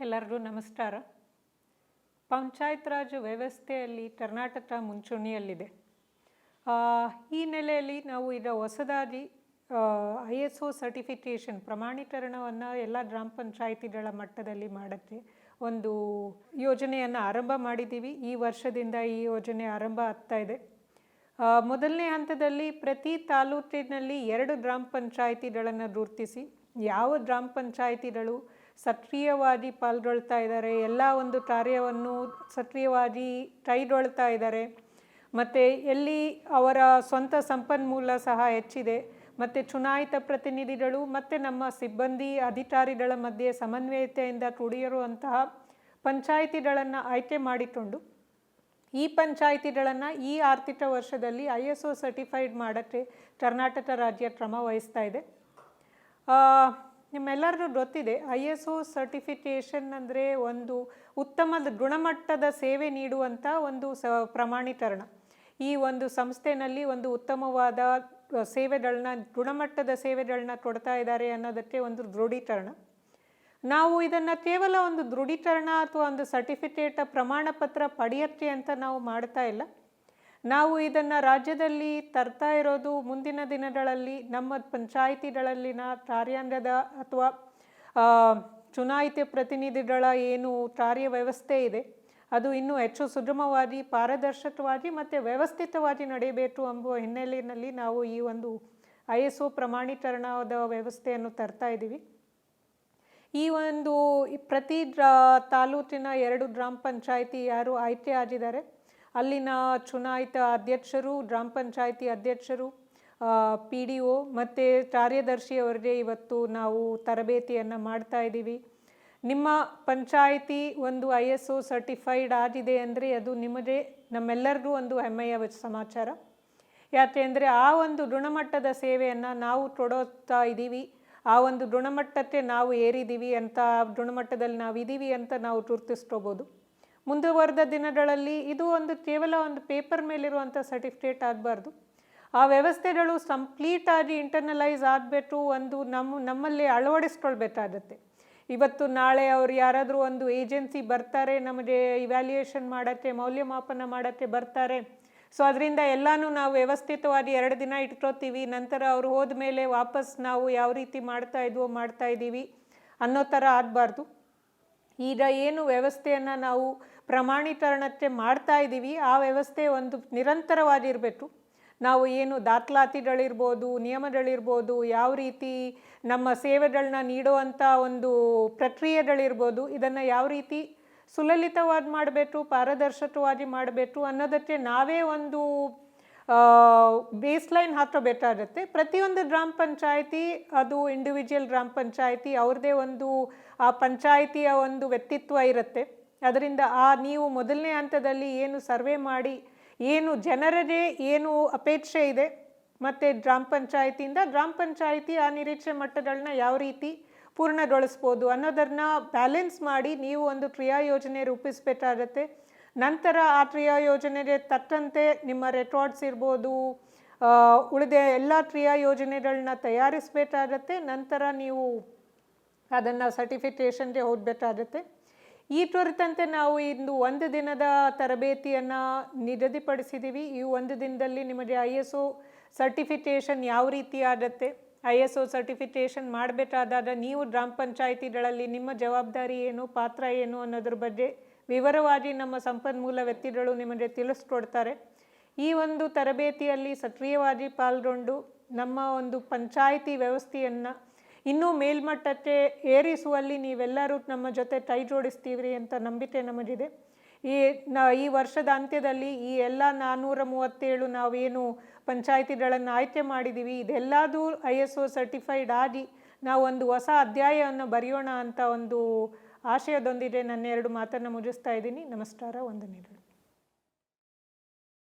ಎಲ್ಲರಿಗೂ ನಮಸ್ಕಾರ. ಪಂಚಾಯತ್ ರಾಜ್ ವ್ಯವಸ್ಥೆಯಲ್ಲಿ ಕರ್ನಾಟಕ ಮುಂಚೂಣಿಯಲ್ಲಿದೆ. ಈ ನೆಲೆಯಲ್ಲಿ ನಾವು ಈಗ ಹೊಸದಾಗಿ ಐ ಎಸ್ ಒ ಸರ್ಟಿಫಿಕೇಷನ್ ಪ್ರಮಾಣೀಕರಣವನ್ನು ಎಲ್ಲ ಗ್ರಾಮ ಪಂಚಾಯಿತಿಗಳ ಮಟ್ಟದಲ್ಲಿ ಮಾಡೋಕ್ಕೆ ಒಂದು ಯೋಜನೆಯನ್ನು ಆರಂಭ ಮಾಡಿದ್ದೀವಿ. ಈ ವರ್ಷದಿಂದ ಈ ಯೋಜನೆ ಆರಂಭ ಆಗ್ತಾ ಇದೆ. ಮೊದಲನೇ ಹಂತದಲ್ಲಿ ಪ್ರತಿ ತಾಲೂಕಿನಲ್ಲಿ ಎರಡು ಗ್ರಾಮ ಪಂಚಾಯಿತಿಗಳನ್ನು ಗುರುತಿಸಿ, ಯಾವ ಗ್ರಾಮ ಪಂಚಾಯಿತಿಗಳು ಸಕ್ರಿಯವಾಗಿ ಪಾಲ್ಗೊಳ್ತಾ ಇದ್ದಾರೆ, ಎಲ್ಲ ಒಂದು ಕಾರ್ಯವನ್ನು ಸಕ್ರಿಯವಾಗಿ ಕೈಗೊಳ್ತಾ ಇದ್ದಾರೆ. ಮತ್ತು ಎಲ್ಲಿ ಅವರ ಸ್ವಂತ ಸಂಪನ್ಮೂಲ ಸಹ ಹೆಚ್ಚಿದೆ. ಮತ್ತು ಚುನಾಯಿತ ಪ್ರತಿನಿಧಿಗಳು, ಮತ್ತು ನಮ್ಮ ಸಿಬ್ಬಂದಿ ಅಧಿಕಾರಿಗಳ ಮಧ್ಯೆ ಸಮನ್ವಯತೆಯಿಂದ ಕೂಡಿರುವಂತಹ ಪಂಚಾಯಿತಿಗಳನ್ನು ಆಯ್ಕೆ ಮಾಡಿಕೊಂಡು, ಈ ಪಂಚಾಯಿತಿಗಳನ್ನು ಈ ಆರ್ಥಿಕ ವರ್ಷದಲ್ಲಿ ಐ ಎಸ್ ಒ ಸರ್ಟಿಫೈಡ್ ಮಾಡೋಕ್ಕೆ ಕರ್ನಾಟಕ ರಾಜ್ಯ ಕ್ರಮ ವಹಿಸ್ತಾ ಇದೆ. ನಿಮ್ಮೆಲ್ಲರಿಗೂ ಗೊತ್ತಿದೆ ಐ ಎಸ್ ಒ ಸರ್ಟಿಫಿಕೇಷನ್ ಅಂದರೆ ಒಂದು ಉತ್ತಮದ ಗುಣಮಟ್ಟದ ಸೇವೆ ನೀಡುವಂಥ ಒಂದು ಸ ಪ್ರಮಾಣೀಕರಣ. ಈ ಒಂದು ಸಂಸ್ಥೆನಲ್ಲಿ ಒಂದು ಉತ್ತಮವಾದ ಸೇವೆಗಳನ್ನ ಗುಣಮಟ್ಟದ ಸೇವೆಗಳನ್ನ ಕೊಡ್ತಾ ಇದ್ದಾರೆ ಅನ್ನೋದಕ್ಕೆ ಒಂದು ದೃಢೀಕರಣ. ನಾವು ಇದನ್ನು ಕೇವಲ ಒಂದು ದೃಢೀಕರಣ ಅಥವಾ ಒಂದು ಸರ್ಟಿಫಿಕೇಟ್ ಪ್ರಮಾಣ ಪತ್ರ ಪಡೆಯತ್ತೆ ಅಂತ ನಾವು ಮಾಡ್ತಾ ಇಲ್ಲ. ನಾವು ಇದನ್ನು ರಾಜ್ಯದಲ್ಲಿ ತರ್ತಾ ಇರೋದು ಮುಂದಿನ ದಿನಗಳಲ್ಲಿ ನಮ್ಮ ಪಂಚಾಯಿತಿಗಳಲ್ಲಿನ ಕಾರ್ಯಾಂಗದ ಅಥವಾ ಚುನಾಯಿತ ಪ್ರತಿನಿಧಿಗಳ ಏನು ಕಾರ್ಯ ವ್ಯವಸ್ಥೆ ಇದೆ, ಅದು ಇನ್ನೂ ಹೆಚ್ಚು ಸುಗಮವಾಗಿ, ಪಾರದರ್ಶಕವಾಗಿ ಮತ್ತು ವ್ಯವಸ್ಥಿತವಾಗಿ ನಡೆಯಬೇಕು ಎಂಬುವ ಹಿನ್ನೆಲೆಯಲ್ಲಿ ನಾವು ಈ ಒಂದು ಐ ಎಸ್ ಒ ಪ್ರಮಾಣೀಕರಣದ ವ್ಯವಸ್ಥೆಯನ್ನು ತರ್ತಾ ಇದ್ದೀವಿ. ಈ ಒಂದು ಪ್ರತಿ ತಾಲೂಕಿನ ಎರಡು ಗ್ರಾಮ ಪಂಚಾಯಿತಿ ಯಾರು ಆಯ್ಕೆ ಆಗಿದ್ದಾರೆ ಅಲ್ಲಿನ ಚುನಾಯಿತ ಅಧ್ಯಕ್ಷರು, ಗ್ರಾಮ ಪಂಚಾಯಿತಿ ಅಧ್ಯಕ್ಷರು ಪಿ ಡಿ ಒ ಮತ್ತು ಕಾರ್ಯದರ್ಶಿಯವರಿಗೆ ಇವತ್ತು ನಾವು ತರಬೇತಿಯನ್ನು ಮಾಡ್ತಾ ಇದ್ದೀವಿ. ನಿಮ್ಮ ಪಂಚಾಯಿತಿ ಒಂದು ಐ ಎಸ್ ಒ ಸರ್ಟಿಫೈಡ್ ಆಗಿದೆ ಅಂದರೆ ಅದು ನಿಮಗೆ, ನಮ್ಮೆಲ್ಲರಿಗೂ ಒಂದು ಹೆಮ್ಮೆಯ ಸಮಾಚಾರ. ಯಾಕೆಂದರೆ ಆ ಒಂದು ಗುಣಮಟ್ಟದ ಸೇವೆಯನ್ನು ನಾವು ಕೊಡೋತಾ ಇದ್ದೀವಿ. ಆ ಒಂದು ಗುಣಮಟ್ಟಕ್ಕೆ ನಾವು ಏರಿದ್ದೀವಿ ಅಂತ ಗುಣಮಟ್ಟದಲ್ಲಿ ನಾವು ಇದ್ದೀವಿ ಅಂತ ನಾವು ಗುರುತಿಸ್ಕೋಬೋದು. ಮುಂದುವರೆದ ದಿನಗಳಲ್ಲಿ ಇದು ಒಂದು ಕೇವಲ ಒಂದು ಪೇಪರ್ ಮೇಲಿರುವಂಥ ಸರ್ಟಿಫಿಕೇಟ್ ಆಗಬಾರ್ದು. ಆ ವ್ಯವಸ್ಥೆಗಳು ಕಂಪ್ಲೀಟ್ ಆಗಿ ಇಂಟರ್ನಲೈಸ್ ಆಗಬೇಕು ಒಂದು ನಮ್ಮ ನಮ್ಮಲ್ಲಿ ಅಳವಡಿಸ್ಕೊಳ್ಬೇಕಾಗತ್ತೆ. ಇವತ್ತು ನಾಳೆ ಅವ್ರು ಯಾರಾದರೂ ಒಂದು ಏಜೆನ್ಸಿ ಬರ್ತಾರೆ, ನಮಗೆ ಇವ್ಯಾಲ್ಯೂಯೇಷನ್ ಮಾಡೋಕ್ಕೆ, ಮೌಲ್ಯಮಾಪನ ಮಾಡೋಕ್ಕೆ ಬರ್ತಾರೆ. ಸೊ ಅದರಿಂದ ಎಲ್ಲನೂ ನಾವು ವ್ಯವಸ್ಥಿತವಾಗಿ ಎರಡು ದಿನ ಇಟ್ಕೋತೀವಿ, ನಂತರ ಅವರು ಹೋದ ಮೇಲೆ ವಾಪಸ್ ನಾವು ಯಾವ ರೀತಿ ಮಾಡ್ತಾ ಇದ್ವೋ ಮಾಡ್ತಾ ಇದ್ದೀವಿ ಅನ್ನೋ ಥರ ಆಗಬಾರ್ದು. ಈಗ ಏನು ವ್ಯವಸ್ಥೆಯನ್ನು ನಾವು ಪ್ರಮಾಣೀಕರಣಕ್ಕೆ ಮಾಡ್ತಾ ಇದ್ದೀವಿ, ಆ ವ್ಯವಸ್ಥೆ ಒಂದು ನಿರಂತರವಾಗಿರಬೇಕು. ನಾವು ಏನು ದಾಖಲಾತಿಗಳಿರ್ಬೋದು, ನಿಯಮಗಳಿರ್ಬೋದು, ಯಾವ ರೀತಿ ನಮ್ಮ ಸೇವೆಗಳನ್ನ ನೀಡುವಂಥ ಒಂದು ಪ್ರಕ್ರಿಯೆಗಳಿರ್ಬೋದು, ಇದನ್ನು ಯಾವ ರೀತಿ ಸುಲಲಿತವಾಗಿ ಮಾಡಬೇಕು, ಪಾರದರ್ಶಕವಾಗಿ ಮಾಡಬೇಕು ಅನ್ನೋದಕ್ಕೆ ನಾವೇ ಒಂದು ಬೇಸ್ಲೈನ್ ಹಾಕೋಬೇಕಾಗತ್ತೆ ಪ್ರತಿಯೊಂದು ಗ್ರಾಮ ಪಂಚಾಯಿತಿ, ಅದು ಇಂಡಿವಿಜುವಲ್ ಗ್ರಾಮ ಪಂಚಾಯಿತಿ ಅವ್ರದ್ದೇ ಒಂದು, ಆ ಪಂಚಾಯಿತಿಯ ಒಂದು ವ್ಯಕ್ತಿತ್ವ ಇರುತ್ತೆ. ಅದರಿಂದ ಆ ನೀವು ಮೊದಲನೇ ಹಂತದಲ್ಲಿ ಏನು ಸರ್ವೆ ಮಾಡಿ, ಏನು ಜನರದೇ ಏನು ಅಪೇಕ್ಷೆ ಇದೆ, ಮತ್ತು ಗ್ರಾಮ ಪಂಚಾಯಿತಿಯಿಂದ ಗ್ರಾಮ ಪಂಚಾಯಿತಿ ಆ ನಿರೀಕ್ಷೆ ಮಟ್ಟಗಳನ್ನ ಯಾವ ರೀತಿ ಪೂರ್ಣಗೊಳಿಸ್ಬೋದು ಅನ್ನೋದನ್ನ ಬ್ಯಾಲೆನ್ಸ್ ಮಾಡಿ ನೀವು ಒಂದು ಕ್ರಿಯಾ ಯೋಜನೆ ರೂಪಿಸಬೇಕಾಗತ್ತೆ. ನಂತರ ಆ ಕ್ರಿಯಾ ಯೋಜನೆಗೆ ತಕ್ಕಂತೆ ನಿಮ್ಮ ರೆಕಾರ್ಡ್ಸ್ ಇರ್ಬೋದು ಉಳಿದ ಎಲ್ಲ ಕ್ರಿಯಾ ಯೋಜನೆಗಳನ್ನ ತಯಾರಿಸಬೇಕಾಗತ್ತೆ. ನಂತರ ನೀವು ಅದನ್ನು ಸರ್ಟಿಫಿಕೇಷನ್ಗೆ ಹೋಗಬೇಕಾಗತ್ತೆ. ಈ ಕುರಿತಂತೆ ನಾವು ಇಂದು ಒಂದು ದಿನದ ತರಬೇತಿಯನ್ನು ನಿಗದಿಪಡಿಸಿದ್ದೀವಿ ಈ ಒಂದು ದಿನದಲ್ಲಿ ನಿಮಗೆ ಐ ಎಸ್ ಒ ಸರ್ಟಿಫಿಕೇಷನ್ ಯಾವ ರೀತಿ ಆಗತ್ತೆ, ಐ ಎಸ್ ಒ ಸರ್ಟಿಫಿಕೇಷನ್ ಮಾಡಬೇಕಾದಾಗ ನೀವು ಗ್ರಾಮ ಪಂಚಾಯಿತಿಗಳಲ್ಲಿ ನಿಮ್ಮ ಜವಾಬ್ದಾರಿ ಏನು, ಪಾತ್ರ ಏನು ಅನ್ನೋದ್ರ ಬಗ್ಗೆ ವಿವರವಾಗಿ ನಮ್ಮ ಸಂಪನ್ಮೂಲ ವ್ಯಕ್ತಿಗಳು ನಿಮಗೆ ತಿಳಿಸ್ಕೊಡ್ತಾರೆ. ಈ ಒಂದು ತರಬೇತಿಯಲ್ಲಿ ಸಕ್ರಿಯವಾಗಿ ಪಾಲ್ಗೊಂಡು ನಮ್ಮ ಒಂದು ಪಂಚಾಯಿತಿ ವ್ಯವಸ್ಥೆಯನ್ನು ಇನ್ನೂ ಮೇಲ್ಮಟ್ಟಕ್ಕೆ ಏರಿಸುವಲ್ಲಿ ನೀವೆಲ್ಲರೂ ನಮ್ಮ ಜೊತೆ ಕೈ ಜೋಡಿಸ್ತೀವ್ರಿ ಅಂತ ನಂಬಿಕೆ ನಮಗಿದೆ. ಈ ನ, ಈ ವರ್ಷದ ಅಂತ್ಯದಲ್ಲಿ ಈ ಎಲ್ಲ ನಾನ್ನೂರ ಮೂವತ್ತೇಳು ನಾವೇನು ಪಂಚಾಯಿತಿಗಳನ್ನು ಆಯ್ಕೆ ಮಾಡಿದ್ದೀವಿ ಇದೆಲ್ಲದೂ ಐ ಎಸ್ ಒ ಸರ್ಟಿಫೈಡ್ ಆಗಿ ನಾವು ಒಂದು ಹೊಸ ಅಧ್ಯಾಯವನ್ನು ಬರೆಯೋಣ ಅಂತ ಒಂದು ಆಶಯದೊಂದಿಗೆ ನನ್ನ ಎರಡು ಮಾತನ್ನು ಮುಗಿಸ್ತಾ ಇದ್ದೀನಿ. ನಮಸ್ಕಾರ ವಂದನೆಗಳು.